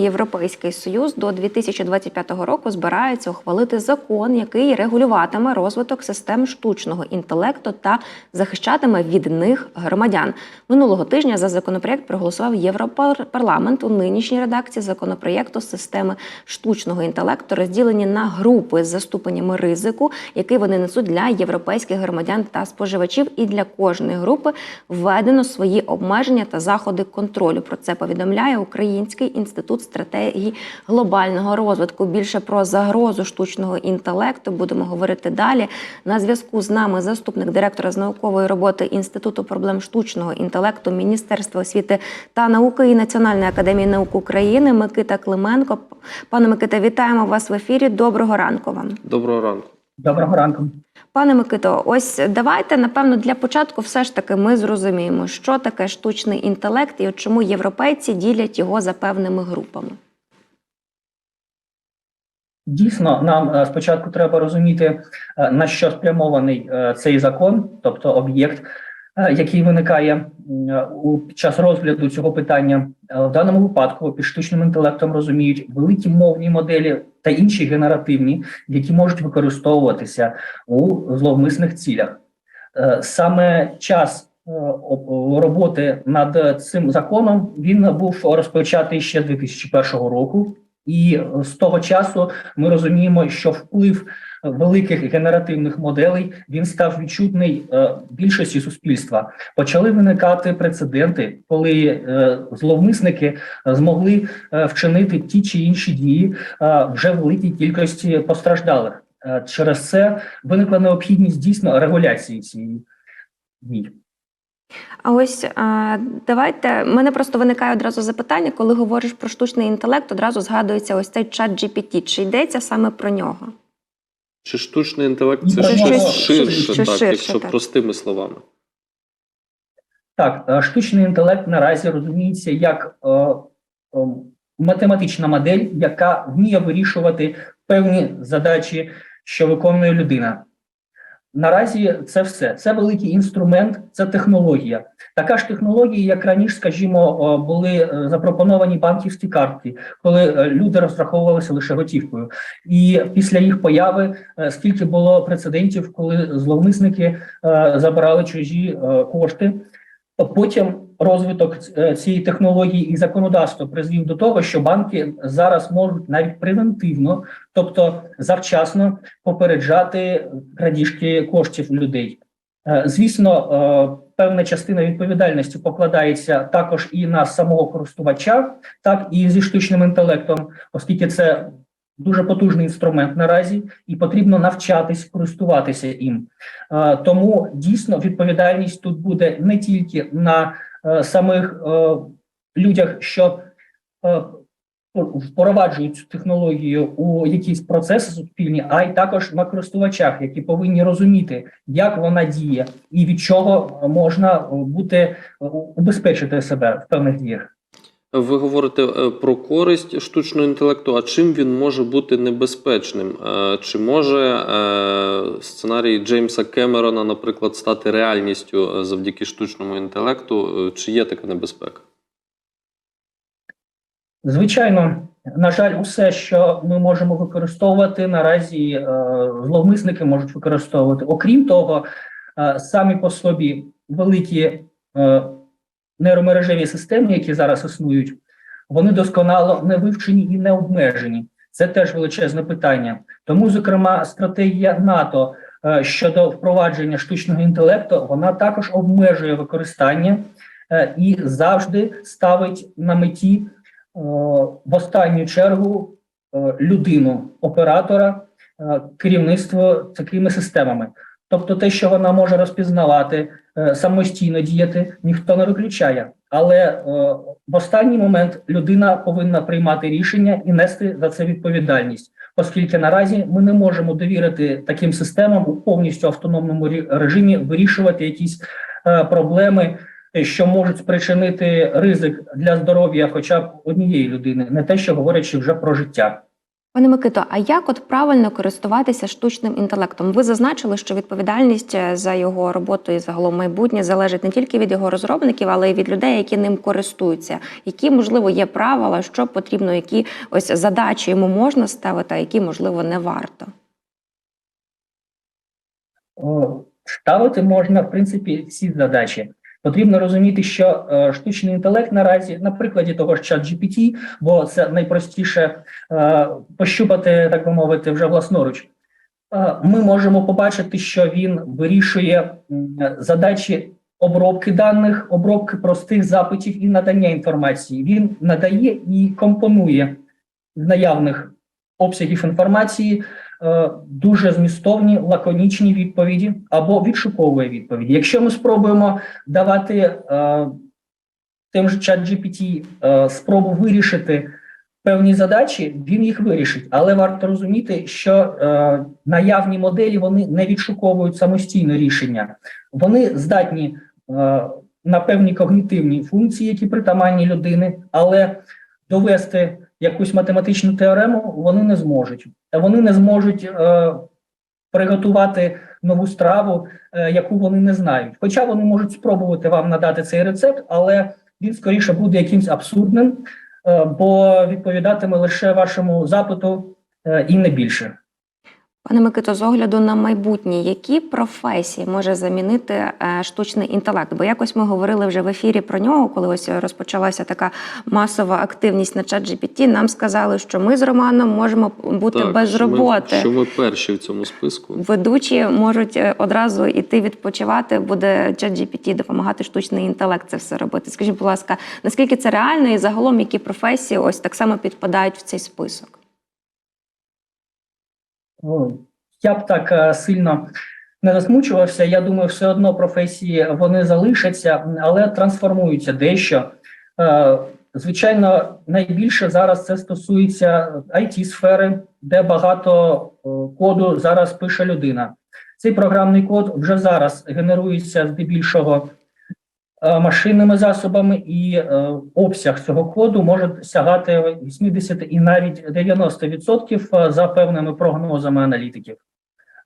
Європейський союз до 2025 року збирається ухвалити закон, який регулюватиме розвиток систем штучного інтелекту та захищатиме від них громадян. Минулого тижня за законопроект проголосував Європарламент у нинішній редакції законопроєкту системи штучного інтелекту, розділені на групи з заступеннями ризику, які вони несуть для європейських громадян та споживачів. І для кожної групи введено свої обмеження та заходи контролю. Про це повідомляє Український інститут стратегії глобального розвитку. Більше про загрозу штучного інтелекту будемо говорити далі. На зв'язку з нами заступник директора з наукової роботи Інституту проблем штучного інтелекту Міністерства освіти та науки і Національної академії наук України Микита Клименко. Пане Микита, вітаємо вас в ефірі. Доброго ранку вам. Доброго ранку. Доброго ранку. Пане Микито, ось давайте напевно для початку все ж таки ми зрозуміємо, що таке штучний інтелект і от чому європейці ділять його за певними групами. Дійсно, нам е, спочатку треба розуміти, е, на що спрямований е, цей закон, тобто об'єкт, який виникає е, під час розгляду цього питання. Е, В даному випадку під штучним інтелектом розуміють великі мовні моделі та інші генеративні, які можуть використовуватися у зловмисних цілях. Е, Саме час е, роботи над цим законом він був розпочатий ще 2001 року. І з того часу ми розуміємо, що вплив великих генеративних моделей він став відчутний е, більшості суспільства. Почали виникати прецеденти, коли е, зловмисники змогли е, вчинити ті чи інші дії вже великій кількості постраждалих. Через це виникла необхідність дійсно регуляції цієї дій. А ось давайте мене просто виникає одразу запитання, коли говориш про штучний інтелект, одразу згадується ось цей чат GPT. Чи йдеться саме про нього? Чи штучний інтелект це щось щось ширше, так, ширше, якщо так. простими словами? Так, е, штучний інтелект наразі розуміється як е, е, математична модель, яка вміє вирішувати певні задачі, що виконує людина. Наразі це все. Це великий інструмент, це технологія. Така ж технологія, як раніше, скажімо, були е, запропоновані банківські картки, коли е, люди розраховувалися лише готівкою. І після їх появи е, скільки було прецедентів, коли зловмисники забирали чужі кошти. Потім розвиток е, цієї технології і законодавства призвів до того, що банки зараз можуть навіть превентивно, тобто завчасно попереджати крадіжки коштів людей. Е, Звісно, е, певна частина відповідальності покладається також і на самого користувача, так і зі штучним інтелектом, оскільки це дуже потужний інструмент наразі, і потрібно навчатись користуватися їм. Тому дійсно відповідальність тут буде не тільки на самих е, людях, що е, впроваджують цю технологію у якісь процеси суспільні, а й також на користувачах, які повинні розуміти, як вона діє і від чого можна бути е, убезпечити себе в певних діях. Ви говорите е, про користь штучного інтелекту, а чим він може бути небезпечним? Е, Чи може е, сценарій Джеймса Кемерона, наприклад, стати реальністю завдяки штучному інтелекту? Чи є така небезпека? Звичайно, на жаль, усе, що ми можемо використовувати, наразі зловмисники можуть використовувати. Окрім того, самі по собі великі нейромережеві системи, які зараз існують, вони досконало не вивчені і не обмежені. Це теж величезне питання. Тому, зокрема, стратегія НАТО е, щодо впровадження штучного інтелекту, вона також обмежує використання е, і завжди ставить на меті е, в останню чергу людину, оператора, керівництво такими системами. Тобто, те, що вона може розпізнавати, самостійно діяти, ніхто не виключає. Але е, в останній момент людина повинна приймати рішення і нести за це відповідальність, оскільки наразі ми не можемо довірити таким системам у повністю автономному режимі вирішувати якісь е, проблеми, е, що можуть спричинити ризик для здоров'я, хоча б однієї людини, не те, що говорячи вже про життя. Пане Микито, а як от правильно користуватися штучним інтелектом? Ви зазначили, що відповідальність е, за його роботу і загалом майбутнє залежить не тільки від його розробників, але й від людей, які ним користуються. Які можливо є правила, що потрібно, які ось задачі йому можна ставити, а які можливо не варто. Ставити можна, в принципі, всі задачі. Потрібно розуміти, що е, штучний інтелект наразі, на прикладі того ж чат GPT, бо це найпростіше е, пощупати, так би мовити, вже власноруч. Е, ми можемо побачити, що він вирішує задачі обробки даних, обробки простих запитів і надання інформації. Він надає і компонує наявних обсягів інформації дуже змістовні, лаконічні відповіді або відшуковує відповіді. Якщо ми спробуємо давати е, тим же чат GPT е, спробу вирішити певні задачі, він їх вирішить. Але варто розуміти, що е, наявні моделі вони не відшуковують самостійно рішення, вони здатні е, на певні когнітивні функції, які притаманні людини, але довести якусь математичну теорему вони не зможуть. Вони не зможуть е, приготувати нову страву, е, яку вони не знають. Хоча вони можуть спробувати вам надати цей рецепт, але він скоріше буде якимсь абсурдним, е, бо відповідатиме лише вашому запиту е, і не більше. Пане Микито, з огляду на майбутнє, які професії може замінити е, штучний інтелект? Бо якось ми говорили вже в ефірі про нього, коли ось розпочалася така масова активність на чат GPT, Нам сказали, що ми з Романом можемо бути без що ми- роботи. що ми перші в цьому списку. Ведучі можуть е, одразу йти відпочивати, буде чат GPT допомагати штучний інтелект це все робити. Скажіть, будь ласка, наскільки це реально і загалом які професії ось так само підпадають в цей список? Ну, Я б так е, сильно не засмучувався. Я думаю, все одно професії вони залишаться, але трансформуються дещо. Е, Звичайно, найбільше зараз це стосується it сфери, де багато е, коду зараз пише людина. Цей програмний код вже зараз генерується здебільшого машинними засобами, і е, обсяг цього коду може сягати 80 і навіть 90% за певними прогнозами аналітиків.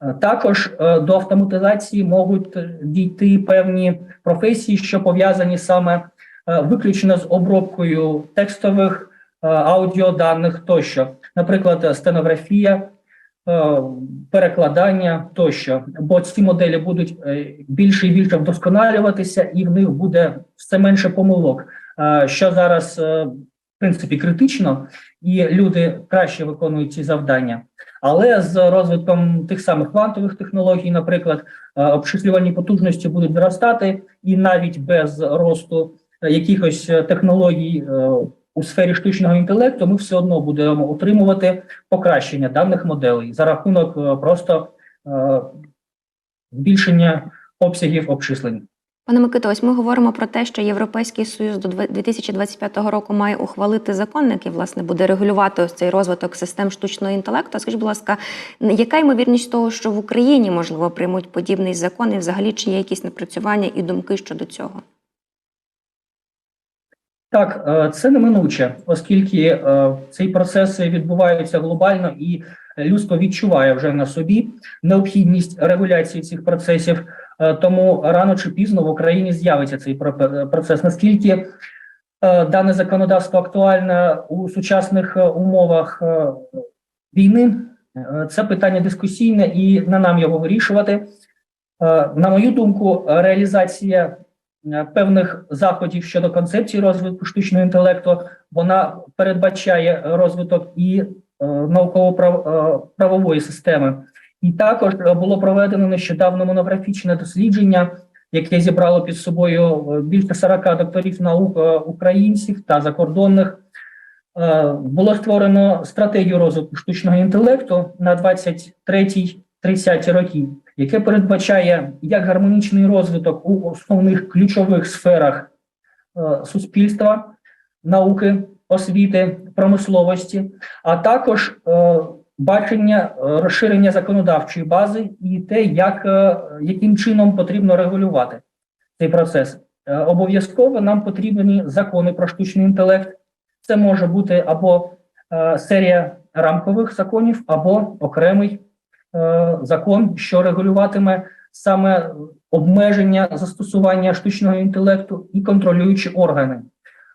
Е, Також е, до автоматизації можуть е, дійти певні професії, що пов'язані саме е, виключно з обробкою текстових е, аудіоданих тощо, наприклад, е, стенографія, е, перекладання тощо. Бо ці моделі будуть е, більше і більше вдосконалюватися, і в них буде все менше помилок, е, що зараз е, в принципі критично, і люди краще виконують ці завдання. Але з розвитком тих самих квантових технологій, наприклад, е, обчислювальні потужності будуть зростати, і навіть без росту е, якихось е, технологій е, у сфері штучного інтелекту, ми все одно будемо отримувати покращення даних моделей за рахунок е, просто е, збільшення обсягів обчислень. Пане Микито, ось ми говоримо про те, що Європейський Союз до 2025 року має ухвалити закон, який власне буде регулювати ось цей розвиток систем штучного інтелекту. Скажіть, будь ласка, яка ймовірність того, що в Україні можливо приймуть подібний закон, і взагалі чи є якісь напрацювання і думки щодо цього? Так, е, це неминуче, оскільки е, цей процес відбувається глобально і людство відчуває вже на собі необхідність регуляції цих процесів. Е, Тому рано чи пізно в Україні з'явиться цей про- процес. Наскільки дане законодавство актуальне у сучасних умовах війни, це питання дискусійне, і не нам його вирішувати. На мою думку, реалізація певних заходів щодо концепції розвитку штучного інтелекту вона передбачає розвиток і е, науково-правової системи. І також е, було проведено нещодавно монографічне дослідження, яке зібрало під собою е, більше 40 докторів наук е, українців та закордонних. Е, Було створено стратегію розвитку штучного інтелекту на 23-30 роки, яке передбачає як гармонічний розвиток у основних ключових сферах е, суспільства, науки, освіти, промисловості, а також е, бачення е, розширення законодавчої бази і те, як, яким чином потрібно регулювати цей процес. Обов'язково нам потрібні закони про штучний інтелект. Це може бути або серія рамкових законів або окремий закон, що регулюватиме саме обмеження застосування штучного інтелекту і контролюючі органи.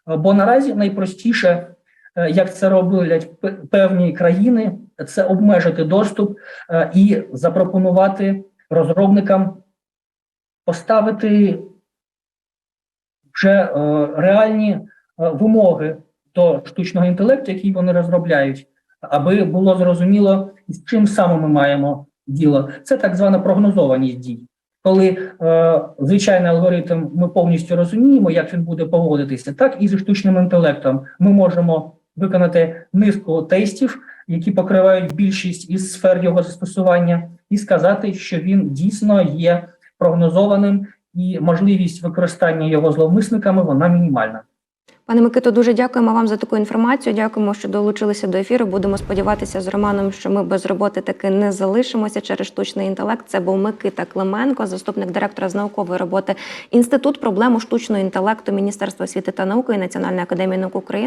Е, Бо наразі найпростіше, е, як це роблять певні країни, це обмежити доступ е, і запропонувати розробникам поставити вже е, реальні е, вимоги до штучного інтелекту, який вони розробляють, аби було зрозуміло, з чим саме ми маємо діло. Це так звана прогнозованість дій. Коли е, звичайний алгоритм ми повністю розуміємо, як він буде поводитися, так і зі штучним інтелектом ми можемо виконати низку тестів, які покривають більшість із сфер його застосування, і сказати, що він дійсно є прогнозованим, і можливість використання його зловмисниками вона мінімальна. Пане Микито, дуже дякуємо вам за таку інформацію. Дякуємо, що долучилися до ефіру. Будемо сподіватися з Романом, що ми без роботи таки не залишимося через штучний інтелект. Це був Микита Клименко, заступник директора з наукової роботи Інститут проблему штучного інтелекту Міністерства освіти та науки і Національної академії наук України.